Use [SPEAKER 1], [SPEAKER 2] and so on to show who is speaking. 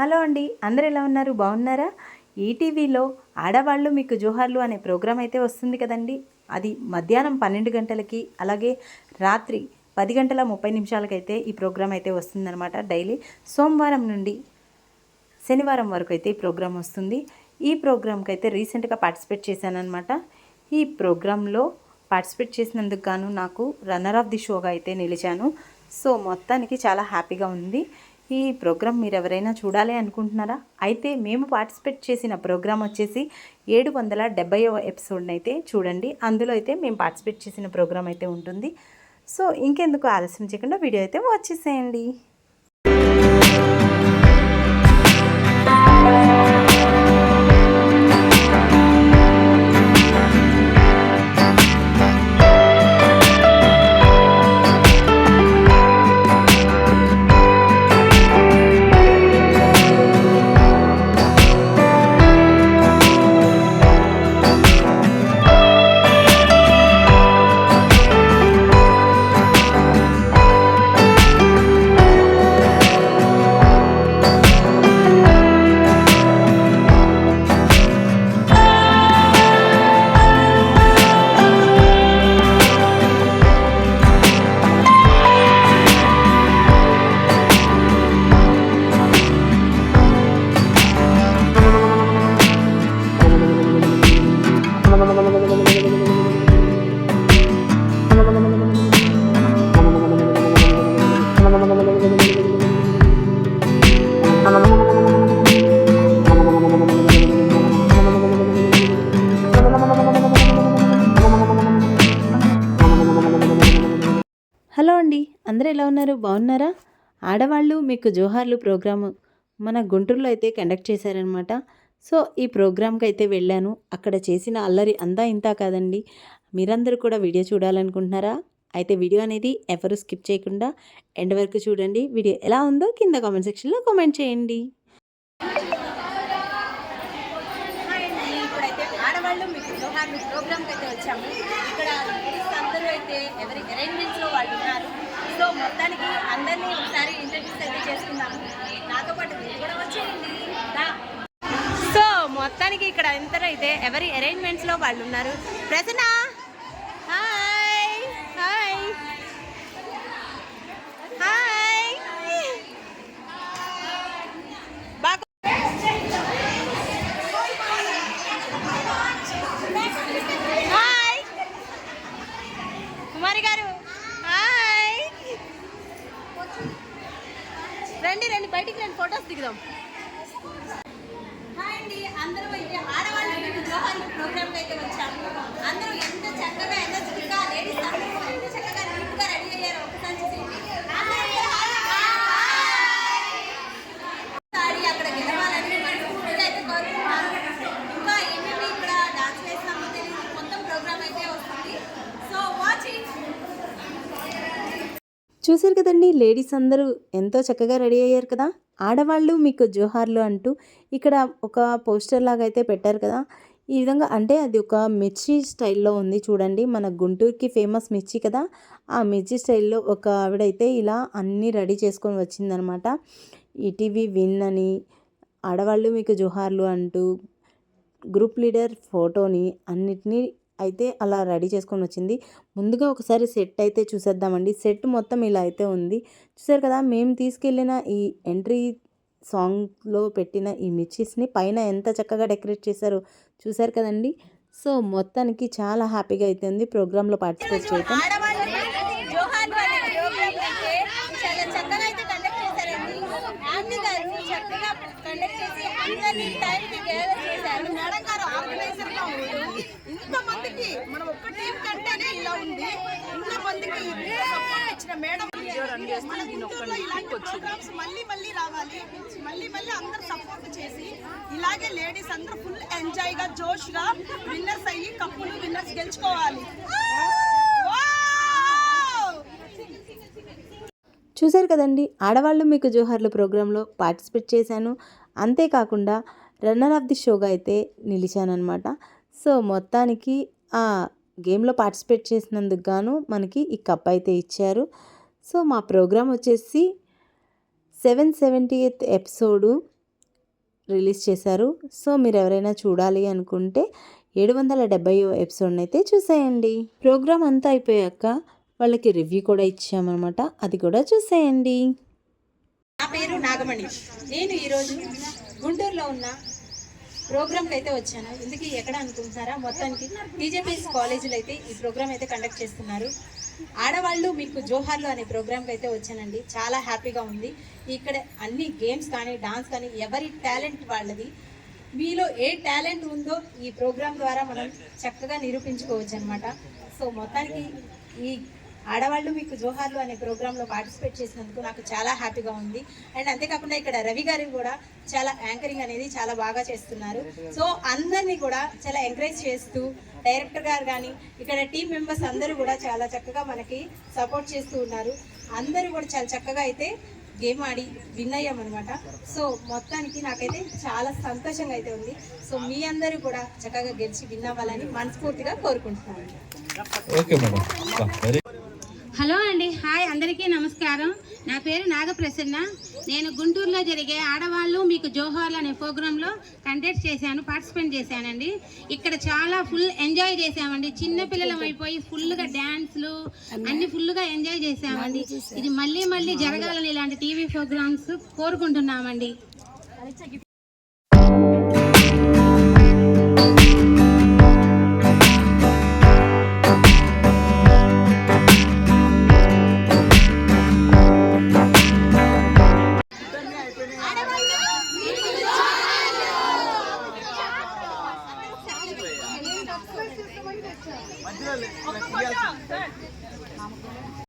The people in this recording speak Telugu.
[SPEAKER 1] హలో అండి అందరు ఎలా ఉన్నారు? బాగున్నారా? ఈటీవీలో ఆడవాళ్ళు మీకు జోహార్లు అనే ప్రోగ్రాం అయితే వస్తుంది కదండి. అది మధ్యాహ్నం పన్నెండు గంటలకి అలాగే రాత్రి పది గంటల ముప్పై నిమిషాలకైతే ఈ ప్రోగ్రాం అయితే వస్తుందన్నమాట డైలీ. సోమవారం నుండి శనివారం వరకు అయితే ఈ ప్రోగ్రాం వస్తుంది. ఈ ప్రోగ్రాంకి అయితే రీసెంట్గా పార్టిసిపేట్ చేశానమాట ఈ ప్రోగ్రాంలో పార్టిసిపేట్ చేసినందుకు గాను నాకు రన్నర్ ఆఫ్ ది షోగా అయితే నిలిచాను. సో మొత్తానికి చాలా హ్యాపీగా ఉంది. ఈ ప్రోగ్రామ్ మీరు ఎవరైనా చూడాలి అనుకుంటున్నారా? అయితే మేము పార్టిసిపేట్ చేసిన ప్రోగ్రామ్ వచ్చేసి ఏడు వందల డెబ్బైవ ఎపిసోడ్ని అయితే చూడండి. అందులో అయితే మేము పార్టిసిపేట్ చేసిన ప్రోగ్రామ్ అయితే ఉంటుంది. సో ఇంకెందుకు ఆలస్యం చేయకుండా వీడియో అయితే వాచ్ చేసేయండి. ఉన్నారు బాగున్నారా? ఆడవాళ్ళు మీకు జోహార్లు ప్రోగ్రాము మన గుంటూరులో అయితే కండక్ట్ చేశారనమాట సో ఈ ప్రోగ్రామ్కి అయితే వెళ్ళాను. అక్కడ చేసిన అల్లరి అంతా ఇంతా కాదండి. మీరందరూ కూడా వీడియో చూడాలనుకుంటున్నారా? అయితే వీడియో అనేది ఎవరు స్కిప్ చేయకుండా ఎండ్ వరకు చూడండి. వీడియో ఎలా ఉందో కింద కామెంట్ సెక్షన్లో కామెంట్ చేయండి.
[SPEAKER 2] ఇప్పుడైతే ఆడవాళ్ళు మీకు జోహార్లు ప్రోగ్రామ్కి అయితే వచ్చాము ఇక్కడ లేడీస్ అందరూ అయితే ఎవరి అరేంజ్మెంట్స్లో వాళ్ళు ఉన్నారు సో మొత్తానికి అందరినీ ఒకసారి ఇంట్రడ్యూస్ అయితే చేసుకుందాం. నాతో పాటు కూడా వచ్చేయండి. సో మొత్తానికి ఇక్కడ అందరూ అయితే ఎవరి అరేంజ్మెంట్స్లో వాళ్ళు ఉన్నారు? ప్రసన్న హాయ్ హాయ్ హాయ్ బాగా హాయ్ కుమారి గారు హాయ్ రండి రండి బయటికి రండి ఫొటోస్ దిగుదాం హాయ్ అండి అందరూ అయితే ఆడవాళ్ళు మీకు జోహార్లు ప్రోగ్రామ్కి అయితే వచ్చాము అందరూ ఎంత చక్కగా ఎంత చక్కగా లేడీస్ అందరూ ఎంత చక్కగా నీట్గా రెడీ అయ్యారో ఒకసారి చూసేయండి అందరూ అయితే హాయ్, హాయ్. ఒకసారి అక్కడ గెలవాలని మనస్ఫూర్తిగా అయితే కోరుకుంటున్నాను ఇంకా ఏమేమి ఇక్కడ డాన్స్ వేస్తామో తెలియదు మొత్తం ప్రోగ్రామ్ అయితే వస్తుంది సో వాచింగ్
[SPEAKER 1] చూశారు కదండి లేడీస్ అందరూ ఎంతో చక్కగా రెడీ అయ్యారు కదా. ఆడవాళ్ళు మీకు జోహార్లు అంటూ ఇక్కడ ఒక పోస్టర్ లాగా అయితే పెట్టారు కదా. ఈ విధంగా అంటే అది ఒక మిర్చి స్టైల్లో ఉంది చూడండి మన గుంటూరుకి ఫేమస్ మిర్చి కదా. ఆ మిర్చి స్టైల్లో ఒక ఆవిడైతే ఇలా అన్నీ రెడీ చేసుకొని వచ్చిందనమాట. ఈటీవీ విన్ అని ఆడవాళ్ళు మీకు జోహార్లు అంటూ గ్రూప్ లీడర్ ఫోటోని అన్నిటినీ అయితే అలా రెడీ చేసుకొని వచ్చింది. ముందుగా ఒకసారి సెట్ అయితే చూసేద్దామండి. సెట్ మొత్తం ఇలా అయితే ఉంది. చూసారు కదా మేము తీసుకెళ్ళిన ఈ ఎంట్రీ సాంగ్లో పెట్టిన ఈ మిర్చిస్ని పైన ఎంత చక్కగా డెకరేట్ చేశారో చూసారు కదండి. సో మొత్తానికి చాలా హ్యాపీగా అయితే ఉంది. ప్రోగ్రాంలో పార్టిసిపేట్ చేయటం
[SPEAKER 2] ఆడవాళ్ళు జోహార్ అనే ప్రోగ్రామ్ అయితే చాలా చక్కగా అయితే కండక్ట్ చేశారండి ఆంటీ గారు చక్కగా కండక్ట్ చేసి అందరినీ టైంకి గ్యాదర్ చేశారు
[SPEAKER 3] మేడం గారు ఆర్గనైజర్గా ఉండి ఇంతమందికి మనం ఒక్క టీం కంటేనే ఇలా ఉంది ఇంతమందికి సపోర్ట్ ఇచ్చిన మేడం మన గుంటూరులో ఇలాంటి ప్రోగ్రామ్స్ మళ్ళీ మళ్ళీ రావాలి. మళ్ళీ మళ్ళీ అందరు సపోర్ట్ చేసి ఇలాగే లేడీస్ అందరూ ఫుల్ ఎంజాయ్గా జోష్గా విన్నర్స్ అయ్యి కప్పులు విన్నర్స్ గెలుచుకోవాలి!
[SPEAKER 1] చూశారు కదండి ఆడవాళ్ళు మీకు జోహార్లు ప్రోగ్రాంలో పార్టిసిపేట్ చేశాను. అంతేకాకుండా రన్నర్ ఆఫ్ ది షోగా అయితే నిలిచానమాట సో మొత్తానికి ఆ గేమ్లో పార్టిసిపేట్ చేసినందుకు గాను మనకి ఈ కప్ అయితే ఇచ్చారు. సో మా ప్రోగ్రాం వచ్చేసి seven seventy eighth episode release చేశారు. సో మీరు ఎవరైనా చూడాలి అనుకుంటే ఏడు వందల డెబ్బై ఎపిసోడ్ని అయితే చూసేయండి. ప్రోగ్రామ్ అంతా అయిపోయాక వాళ్ళకి రివ్యూ కూడా ఇచ్చామన్నమాట. అది కూడా చూసేయండి.
[SPEAKER 2] నా పేరు నాగమణి. నేను ఈరోజు గుంటూరులో ఉన్న ప్రోగ్రామ్కి అయితే వచ్చాను. ఎందుకు ఎక్కడ అనుకుంటున్నారా? మొత్తానికి బీజేపీ కాలేజీలో అయితే ఈ ప్రోగ్రామ్ అయితే కండక్ట్ చేస్తున్నారు. ఆడవాళ్ళు మీకు జోహార్లు అనే ప్రోగ్రామ్కి అయితే వచ్చానండి. చాలా హ్యాపీగా ఉంది. ఇక్కడ అన్ని గేమ్స్ కానీ డాన్స్ కానీ ఎవరి టాలెంట్ వాళ్ళది మీలో ఏ టాలెంట్ ఉందో ఈ ప్రోగ్రామ్ ద్వారా మనం చక్కగా నిరూపించుకోవచ్చు అనమాట సో మొత్తానికి ఈ ఆడవాళ్ళు మీకు జోహార్లు అనే ప్రోగ్రాంలో పార్టిసిపేట్ చేసినందుకు నాకు చాలా హ్యాపీగా ఉంది. అండ్ అంతేకాకుండా ఇక్కడ రవి గారు కూడా చాలా యాంకరింగ్ అనేది చాలా బాగా చేస్తున్నారు. సో అందరినీ కూడా చాలా ఎంకరేజ్ చేస్తూ డైరెక్టర్ గారు కానీ ఇక్కడ టీం మెంబర్స్ అందరూ కూడా చాలా చక్కగా మనకి సపోర్ట్ చేస్తూ ఉన్నారు. అందరూ కూడా చాలా చక్కగా అయితే గేమ్ ఆడి విన్ అయ్యామన్నమాట సో మొత్తానికి నాకైతే చాలా సంతోషంగా అయితే ఉంది. సో మీ అందరూ కూడా చక్కగా గెలిచి విన్ అవ్వాలని మనస్ఫూర్తిగా కోరుకుంటున్నాను.
[SPEAKER 4] ఓకే మేడం
[SPEAKER 5] హలో అండి హాయ్ అందరికీ నమస్కారం. నా పేరు నాగప్రసన్న. నేను గుంటూరులో జరిగే ఆడవాళ్ళు మీకు జోహార్లు అనే ప్రోగ్రాంలో కండక్ట్ చేశాను పార్టిసిపేట్ చేశానండి. ఇక్కడ చాలా ఫుల్ ఎంజాయ్ చేశామండి. చిన్న పిల్లలం అయిపోయి ఫుల్గా డ్యాన్స్లు అన్ని ఫుల్గా ఎంజాయ్ చేశామండి. ఇది మళ్ళీ మళ్ళీ జరగాలని ఇలాంటి టీవీ ప్రోగ్రామ్స్ కోరుకుంటున్నామండి.